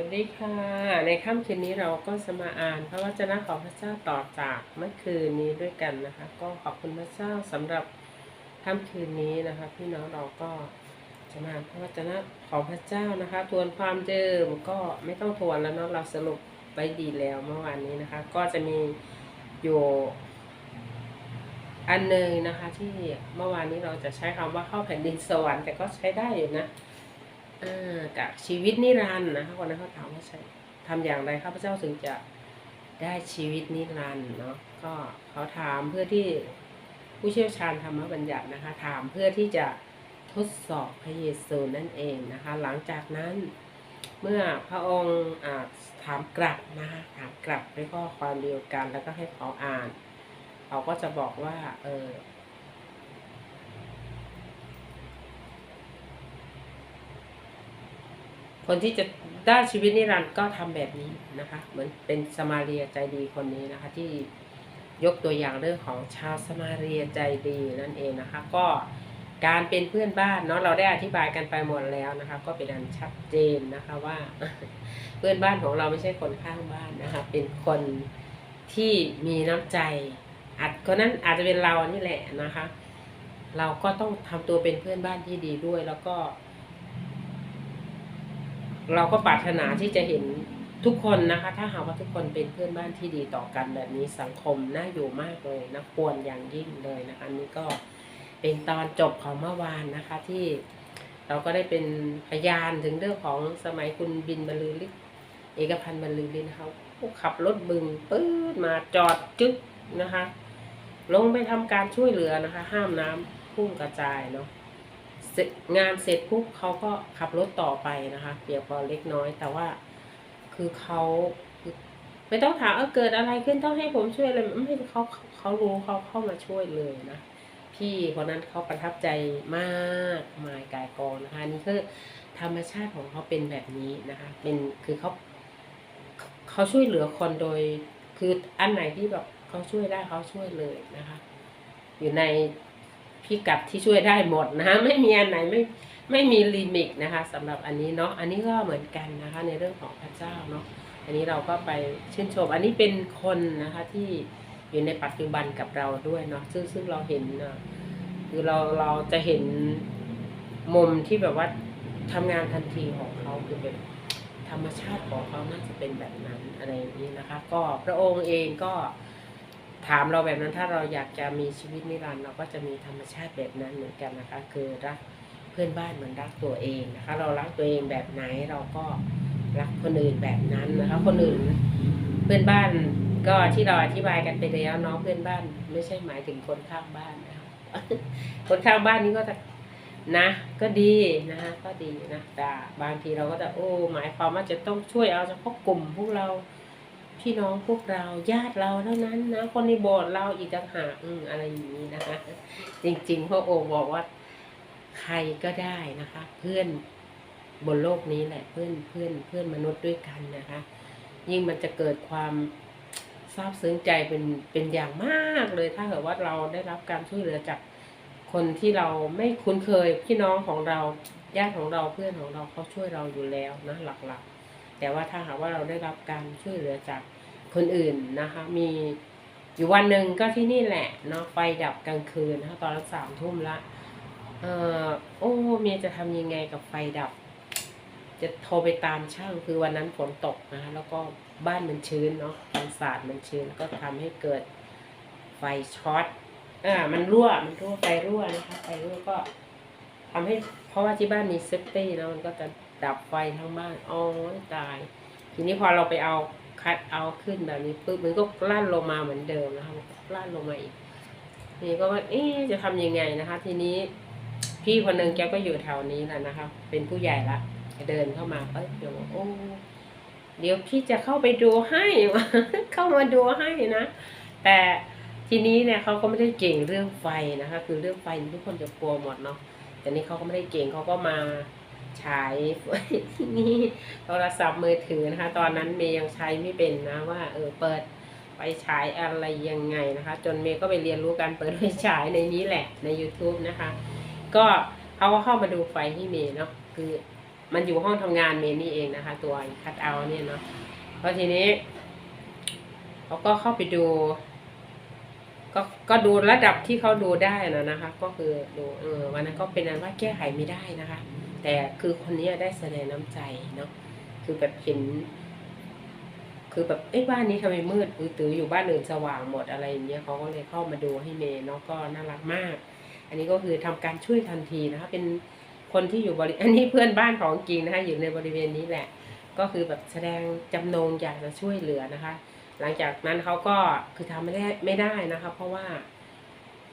วัสดีค่ะ ในค่ำคืนนี้เราก็จะมาอ่านพระวจนะของพระเจ้าต่อจากเมื่อคืนนี้ด้วยกันนะคะ ก็ขอบคุณพระเจ้าสำหรับค่ำคืนนี้นะคะ พี่น้องเราก็จะมาพระวจนะของพระเจ้านะคะ ทวนความเดิมก็ไม่ต้องทวนแล้วเนาะเราสรุปไปดีแล้วเมื่อวานนี้นะคะ ก็จะมีอยู่อันหนึ่งนะคะ ที่เมื่อวานนี้เราจะใช้คำว่าเข้าแผ่นดินสวรรค์แต่ก็ใช้ได้อยู่นะ อ่ากับชีวิตนิรันดร์นะคะคนนั้นเขาถามว่าใช่ทำอย่างไรข้าพเจ้าถึงจะได้ชีวิตนิรันดร์เนาะก็เขาถามเพื่อที่ผู้เชี่ยวชาญธรรมบัญญัตินะคะ ถามเพื่อที่จะทดสอบพระเยซูนั่นเองนะคะ หลังจากนั้นเมื่อพระองค์ถามกลับนะคะถามกลับด้วยข้อความเดียวกัน แล้วก็ให้เขาอ่าน เขาก็จะบอกว่าเออ คนที่จะได้ชีวิตนิรันดร์ก็ทำแบบนี้นะคะ เหมือนเป็นสมาเรียใจดีคนนี้นะคะ ที่ยกตัวอย่างเรื่องของชาวสมาเรียใจดีนั่นเองนะคะ ก็การเป็นเพื่อนบ้านเนาะเราได้อธิบายกันไปหมดแล้วนะคะ ก็เป็นอันชัดเจนนะคะว่าเพื่อนบ้านของเราไม่ใช่คนข้างบ้านนะคะ เป็นคนที่มีน้ำใจอาจคนนั้นอาจจะเป็นเรานี่แหละนะคะ เราก็ต้องทำตัวเป็นเพื่อนบ้านที่ดีด้วยแล้วก็ เราก็ปรารถนาที่จะเห็นทุกคนนะคะ ถ้าหากว่าทุกคนเป็นเพื่อนบ้านที่ดีต่อกันแบบนี้สังคมน่าอยู่มากเลยนะควรอย่างยิ่งเลยนะคะนี้ก็เป็นตอนจบของเมื่อวานนะคะที่เราก็ได้เป็นพยานถึงเรื่องของสมัยคุณบินบรรลือฤทธิ์เอกพันธ์บรรลือฤทธิ์นะคะผู้ขับรถบึงปื๊ดมาจอดจึ๊กนะคะ ลงไปทำการช่วยเหลือนะคะ ห้ามน้ำพุ่งกระจายเนาะ งานเสร็จปุ๊บเขาก็ขับรถต่อไปนะคะ เปียกพอเล็กน้อย แต่ว่าคือเขาไม่ต้องถามเออเกิดอะไรขึ้นต้องให้ผมช่วยเลยไม่เขาเขารู้เขาเข้ามาช่วยเลยนะพี่คนนั้นเขาประทับใจมากมายกายกองนะคะนี่คือธรรมชาติของเขาเป็นแบบนี้นะคะ เป็นคือเขาเขาช่วยเหลือคนโดย คืออันไหนที่แบบเขาช่วยได้เขาช่วยเลยนะคะ อยู่ใน พิกัดที่ช่วยได้หมดนะคะไม่มีอันไหนไม่ไม่มีลิมิตนะคะสำหรับอันนี้เนาะอันนี้ก็เหมือนกันนะคะในเรื่องของพระเจ้าเนาะอันนี้เราก็ไปชื่นชม อันนี้เป็นคนนะคะที่อยู่ในปัจจุบันกับเราด้วยเนาะซึ่งซึ่งเราเห็นเนาะคือเราเราจะเห็นมุมที่แบบว่าทำงานทันทีของเขาคือเป็นธรรมชาติของเขาน่าจะเป็นแบบนั้นอะไรอย่างนี้นะคะ ก็พระองค์เองก็ ถามเราแบบนั้นถ้าเราอยากจะมีชีวิตนิรันดร์เราก็จะมีธรรมชาติแบบนั้นเหมือนกันนะคะ คือรักเพื่อนบ้านเหมือนรักตัวเองนะคะ เรารักตัวเองแบบไหนเราก็รักคนอื่นแบบนั้นนะคะ คนอื่นเพื่อนบ้านก็ที่เราอธิบายกันไปแล้วเนาะเพื่อนบ้าน ไม่ใช่หมายถึงคนข้างบ้านนะคะคนข้างบ้านนี้ก็จะนะ ก็ดีนะคะก็ดีนะแต่บางทีเราก็จะโอ้หมายความว่าจะต้องช่วยเอาเฉพาะกลุ่มพวกเรา พี่น้องพวกเราญาติเราเท่านั้นนะ คนในโบสถ์เราอีกต่างหากอืมอะไรอย่างนี้นะคะ จริงๆพระองค์บอกว่าใครก็ได้นะคะ เพื่อนบนโลกนี้แหละเพื่อนเพื่อนเพื่อนมนุษย์ด้วยกันนะคะ ยิ่งมันจะเกิดความซาบซึ้งใจเป็นเป็นอย่างมากเลยถ้าเกิดว่าเราได้รับการช่วยเหลือจากคนที่เราไม่คุ้นเคยพี่น้องของเราญาติของเราเพื่อนของเราเขาช่วยเราอยู่แล้วนะหลักๆ แต่ว่าถ้าหากว่าเราได้รับการช่วยเหลือจากคนอื่นนะคะ มีอยู่วันหนึ่งก็ที่นี่แหละเนาะไฟดับกลางคืนนะคะตอนสามทุ่มละเออโอ้เมียจะทำยังไงกับไฟดับ จะโทรไปตามช่างคือวันนั้นฝนตกนะคะแล้วก็บ้านมันชื้นเนาะกันศาสตร์มันชื้นก็ทำให้เกิดไฟช็อตอ่ามันรั่วมันรั่วไฟรั่วนะคะไฟรั่วก็ทำให้เพราะว่าที่บ้านมีเซฟตี้นะมันก็จะ ดับไฟทั้งบ้านอ๋อตาย ทีนี้พอเราไปเอาคัดเอาขึ้นแบบนี้ปุ๊บมันก็ลั่นลงมาเหมือนเดิมนะคะลั่นลงมาอีกนี้ก็ว่าเอ๊จะทำยังไงนะคะ ทีนี้พี่คนหนึ่งแกก็อยู่แถวนี้แหละนะคะ เป็นผู้ใหญ่ละเดินเข้ามาปั๊บเดี๋ยวบอกโอ้เดี๋ยวพี่จะเข้าไปดูให้เข้ามาดูให้นะ แต่ทีนี้เนี่ยเขาก็ไม่ได้เก่งเรื่องไฟนะคะ คือเรื่องไฟทุกคนจะกลัวหมดเนาะแต่นี่เขาก็ไม่ได้เก่งเขาก็มา ฉายนี่โทรศัพท์มือถือนะคะ ตอนนั้นเมย์ยังใช้ไม่เป็นนะว่า เออเปิดไฟฉายอะไรยังไงนะคะ จนเมย์ก็ไปเรียนรู้การเปิดไฟฉายในนี้แหละใน YouTube นะคะ ก็เขาก็เข้ามาดูไฟที่เมย์เนาะคือมันอยู่ห้องทำงานเมย์นี่เองนะคะ ตัวคัดเอาเนี่ยเนาะเพอทีนี้เขาก็เข้าไปดู ก็ก็ดูระดับที่เขาดูได้นะนะคะ ก็คือดูเออวันนั้นก็เป็นอันว่าแก้ไขไม่ได้นะคะ แต่คือคนนี้ได้แสดงน้ำใจเนาะคือแบบเห็น คือแบบเอ้บ้านนี้ทำไมมืดอือตืออยู่บ้านอื่นสว่างหมดอะไรอย่างเงี้ยเขาก็เลยเข้ามาดูให้เมย์เนาะก็น่ารักมาก อันนี้ก็คือทำการช่วยทันทีนะคะเป็นคนที่อยู่บริอันนี้เพื่อนบ้านของจริงนะคะอยู่ในบริเวณนี้แหละ ก็คือแบบแสดงจำนงอยากจะช่วยเหลือนะคะ หลังจากนั้นเขาก็คือทำไม่ได้ไม่ได้นะคะ เพราะว่า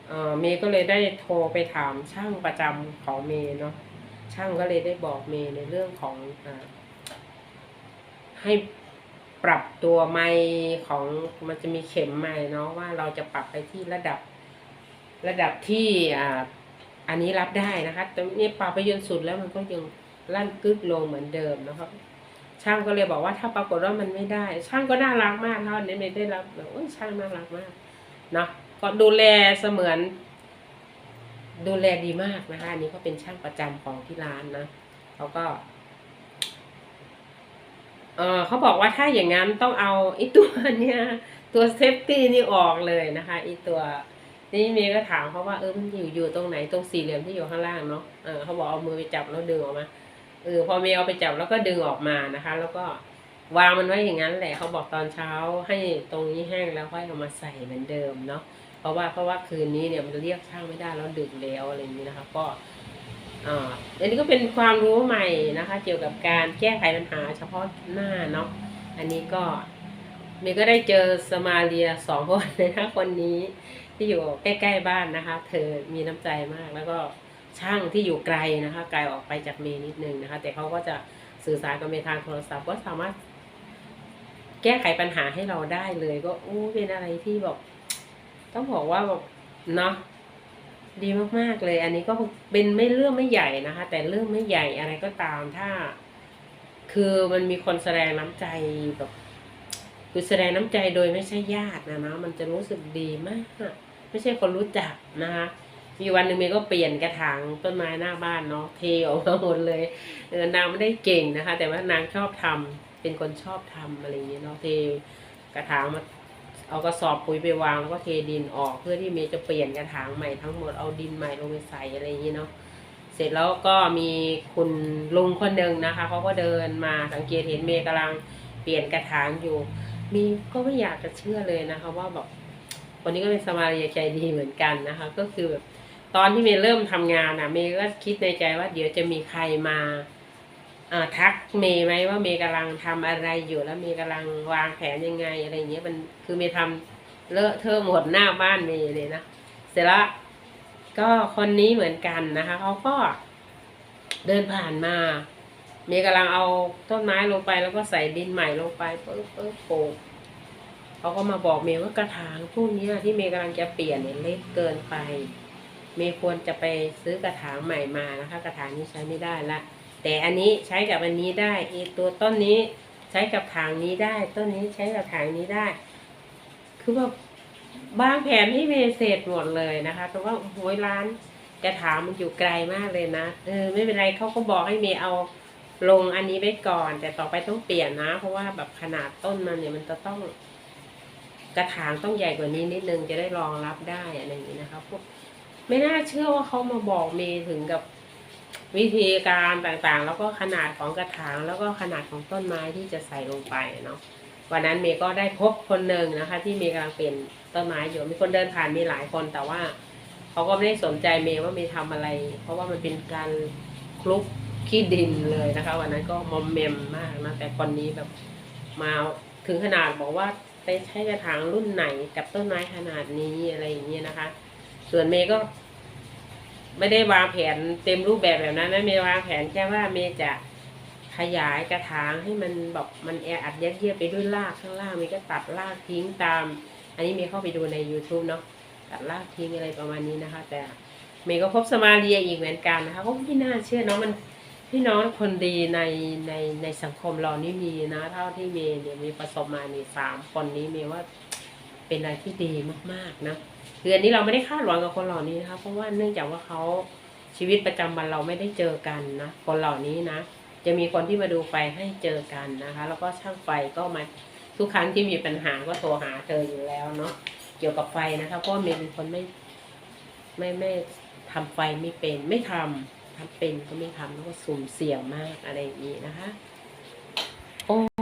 เออเมย์ก็เลยได้โทรไปถามช่างประจำของเมย์เนาะ ช่างก็เลยได้บอกเมย์ในเรื่องของอให้ปรับตัวไมค์ของมันจะมีเข็มไมค์เนาะว่าเราจะปรับไปที่ระดับระดับที่อ่าอันนี้รับได้นะคะแต่นี่ปรับไปจนสุดแล้วมันก็ยังลั่นกึกลงเหมือนเดิมนะครับ ช่างก็เลยบอกว่าถ้าปรากฏว่ามันไม่ได้ ช่างก็น่ารักมากเท่านี้ไม่ได้รับแบบโอ้ยช่างน่ารักมากเนาะก็ดูแลเสมือน ดูแลดีมากนะคะอันนี้ก็เป็นช่างประจำของที่ร้านนะเขาก็เออเขาบอกว่าถ้าอย่างนั้นต้องเอาไอ้ตัวเนี้ยตัวเซฟตี้นี่ออกเลยนะคะไอ้ตัวนี่เมย์ก็ถามเขาว่าเออมันอยู่อยู่ตรงไหนตรงสี่เหลี่ยมที่อยู่ข้างล่างเนาะเออเขาบอกเอามือไปจับแล้วดึงออกมาเออพอเมย์เอาไปจับแล้วก็ดึงออกมานะคะ แล้วก็วางมันไว้อย่างนั้นแหละเขาบอกตอนเช้าให้ตรงนี้แห้งแล้วค่อยเอามาใส่เหมือนเดิมเนาะ เพราะว่าเพราะว่าคืนนี้เนี่ยมันเรียกช่างไม่ได้แล้วดึกแล้วอะไรอย่างนี้นะคะ ก็อ่อันนี้ก็เป็นความรู้ใหม่นะคะ เกี่ยวกับการแก้ไขปัญหาเฉพาะหน้าเนาะอันนี้ก็เมย์ก็ได้เจอสมาเลียสองคนเลยนะคนนี้ที่อยู่ใกล้ๆบ้านนะคะ เธอมีน้ำใจมากแล้วก็ช่างที่อยู่ไกลนะคะ ไกลออกไปจากเมย์นิดนึงนะคะ แต่เขาก็จะสื่อสารกับเมย์ทางโทรศัพท์ก็สามารถ แก้ไขปัญหาให้เราได้เลย ก็อู้เป็นอะไรที่แบบ ต้องบอกว่าแบบเนาะดีมากๆเลย อันนี้ก็เป็นไม่เรื่องไม่ใหญ่นะคะ แต่เรื่องไม่ใหญ่อะไรก็ตามถ้า คือมันมีคนแสดงน้ำใจแบบคือแสดงน้ำใจโดยไม่ใช่ญาตินะนะมันจะรู้สึกดีมากไม่ใช่คนรู้จักนะคะมีวันหนึ่งเมย์ก็เปลี่ยนกระถางต้นไม้หน้าบ้านเนาะเทออกมาหมดเลยเออนางไม่ได้เก่งนะคะ แต่ว่านางชอบทำเป็นคนชอบทำอะไรอย่างเงี้ยเนาะเทกระถางมา เอากระสอบปุ๋ยไปวางแล้วก็เทดินออก เพื่อที่เมย์จะเปลี่ยนกระถางใหม่ทั้งหมดเอาดินใหม่ลงไปใส่อะไรอย่างเงี้เนาะเสร็จแล้วก็มีคุณลุงคนหนึ่งนะคะเขาก็เดินมาสังเกตเห็นเมย์กำลังเปลี่ยนกระถางอยู่ มีก็ไม่อยากจะเชื่อเลยนะคะ ว่าแบบคนนี้ก็เป็นสมาริยใจดีเหมือนกันนะคะ ก็คือแบบตอนที่เมย์เริ่มทำงานอะเมย์ก็คิดในใจว่าเดี๋ยวจะมีใครมา ทักเมย์ไหมว่าเมย์กำลังทำอะไรอยู่แล้วเมย์กำลังวางแผนยังไงอะไรเงี้ยมันคือเมย์ทำเลอะเทอะหมดหน้าบ้านเมย์เลยนะเสร็จแล้วก็คนนี้เหมือนกันนะคะเขาก็เดินผ่านมาเมย์กำลังเอาต้นไม้ลงไปแล้วก็ใส่ดินใหม่ลงไปปึ๊บปึ๊บโปะเขาก็มาบอกเมย์ว่ากระถางพวกนี้ที่เมย์กำลังจะเปลี่ยนเนี่ยเล็กเกินไป เมย์ควรจะไปซื้อกระถางใหม่มานะคะ กระถางนี้ใช้ไม่ได้ละ แต่อันนี้ใช้กับอันนี้ได้อีตัวต้นนี้ใช้กับถางนี้ได้ ต้นนี้ใช้กับถางนี้ได้ คือว่าบางแผนที่เมเสร็จหมดเลยนะคะแต่ว่าโหยร้านกระถางมันอยู่ไกลมากเลยนะเออไม่เป็นไรเขาก็บอกให้เมย์เอาลงอันนี้ไว้ก่อน แต่ต่อไปต้องเปลี่ยนนะ เพราะว่าแบบขนาดต้นมันเนี่ยมันจะต้อง กระถางต้องใหญ่กว่านี้นิดนึงจะได้รองรับได้อะไรอย่างนี้นะคะพวกไม่น่าเชื่อว่าเขามาบอกเมย์ถึงกับ วิธีการต่างๆ แล้วก็ขนาดของกระถางแล้วก็ขนาดของต้นไม้ที่จะใส่ลงไปเนาะวันนั้นเมย์ก็ได้พบคนหนึ่งนะคะ ที่เมย์กำลังเปลี่ยนต้นไม้อยู่มีคนเดินผ่านมีหลายคนแต่ว่าเขาก็ไม่ได้สนใจเมย์ว่าเมย์ทำอะไร เพราะว่ามันเป็นการคลุกขี้ดินเลยนะคะ วันนั้นก็มอมเมมมากนะแต่คนนี้แบบมาถึงขนาดบอกว่าไปใช้กระถางรุ่นไหนกับต้นไม้ขนาดนี้อะไรอย่างเงี้ยนะคะ ส่วนเมย์ก็ ไม่ได้วางแผนเต็มรูปแบบแบบนั้นนะเมย์วางแผนแค่ว่าเมย์จะขยายกระถางให้มันแบบมันแออัดยัดเยียดไปด้วยรากข้างล่างเมย์ก็ตัดรากทิ้งตาม อันนี้เมย์เข้าไปดูใน YouTube เนาะตัดรากทิ้งอะไรประมาณนี้นะคะ แต่เมย์ก็พบสมาเรียอีกเหมือนกันนะคะก็ไม่น่าเชื่อเนาะมันพี่น้องคนดีในในในสังคมเรานี่มีนะ เท่าที่เมย์เนี่ยมีประสบมานี่สามคนนี้เมย์ว่าเป็นอะไรที่ดีมากๆนะ คืออันนี้เราไม่ได้คาดหวังกับคนเหล่านี้นะคะเพราะว่าเนื่องจากว่าเขาชีวิตประจำวันเราไม่ได้เจอกันนะคนเหล่านี้นะ จะมีคนที่มาดูไฟให้เจอกันนะคะ แล้วก็ช่างไฟก็มาทุกครั้งที่มีปัญหาก็โทรหาเธออยู่แล้วเนาะเกี่ยวกับไฟนะคะเพราะเมย์เป็นคนไม่ไม่ไม่ทำไฟไม่เป็นไม่ทำทำเป็นก็ไม่ทำแล้วก็สุ่มเสี่ยงมากอะไรอย่างนี้นะคะ